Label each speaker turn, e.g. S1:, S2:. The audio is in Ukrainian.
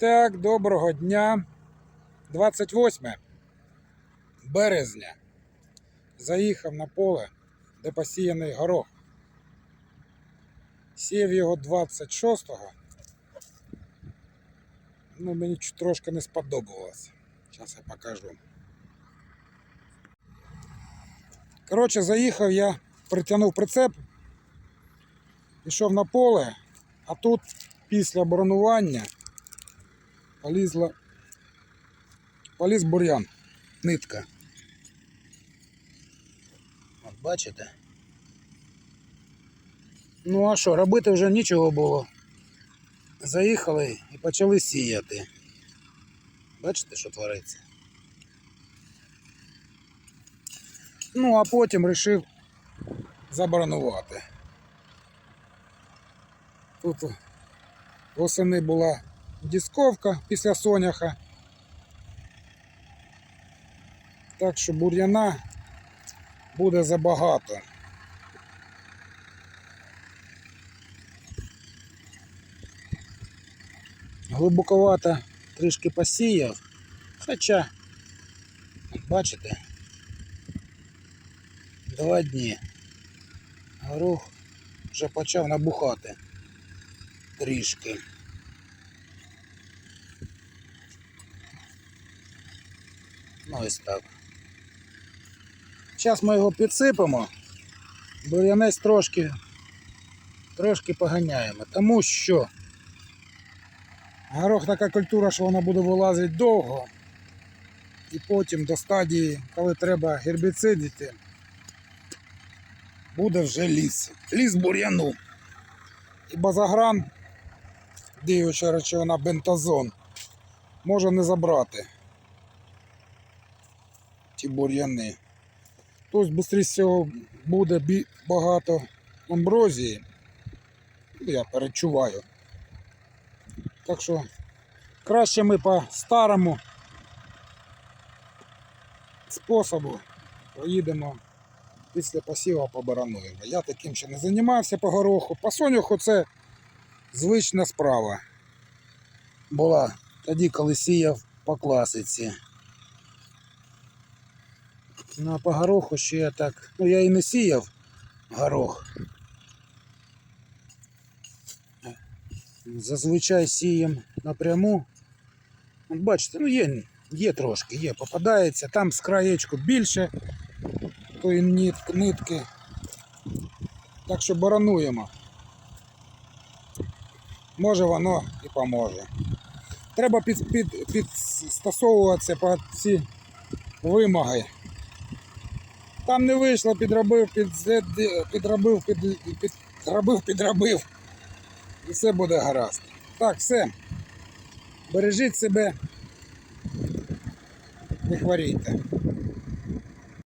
S1: так, доброго дня. 28 березня. Заїхав на поле, де посіяний горох. Сів його 26-го. Ну, мені трошки не сподобалось. Зараз я покажу. Коротше, заїхав я, притягнув прицеп, пішов на поле, а тут після бронування полізла, поліз бур'ян, нитка. От бачите? Ну а що, робити вже нічого було. Заїхали і почали сіяти. Бачите, що твориться? Ну, а потім вирішив заборонувати. Тут восени була дисковка після соняха. Так що бур'яна буде забагато. Глибоковато трішки посіяв, хоча, бачите, два дні. Горох вже почав набухати трішки. Ну ось так. Зараз ми його підсипемо, бур'янець трошки, трошки поганяємо, тому що горох така культура, що вона буде вилазити довго. І потім до стадії, коли треба гербіцидити, буде вже ліс. Ліс бур'яну. І базагран, діюча речовина бентазон, може не забрати ті бур'яни. Тобто швидше всього буде багато амброзії. Ну, Я перечуваю. Так що краще ми по старому способу поїдемо після посіву побарануємо. Я таким ще не займався по гороху. По соняху це звична справа. Була тоді, коли сіяв по класиці. Ну, а по гороху ще я так. Ну я і не сіяв горох. Зазвичай сієм напряму. От Бачите, ну є, є трошки, є, попадається. Там з краєчку більше тої нит- нитки. Так що барануємо. Може воно і поможе. Треба під, під, підстосовуватися по ці вимоги. Там не вийшло, підробив, під, підробив, під, підробив, підробив. І все буде гаразд. Так, все. Бережіть себе. Не хворійте.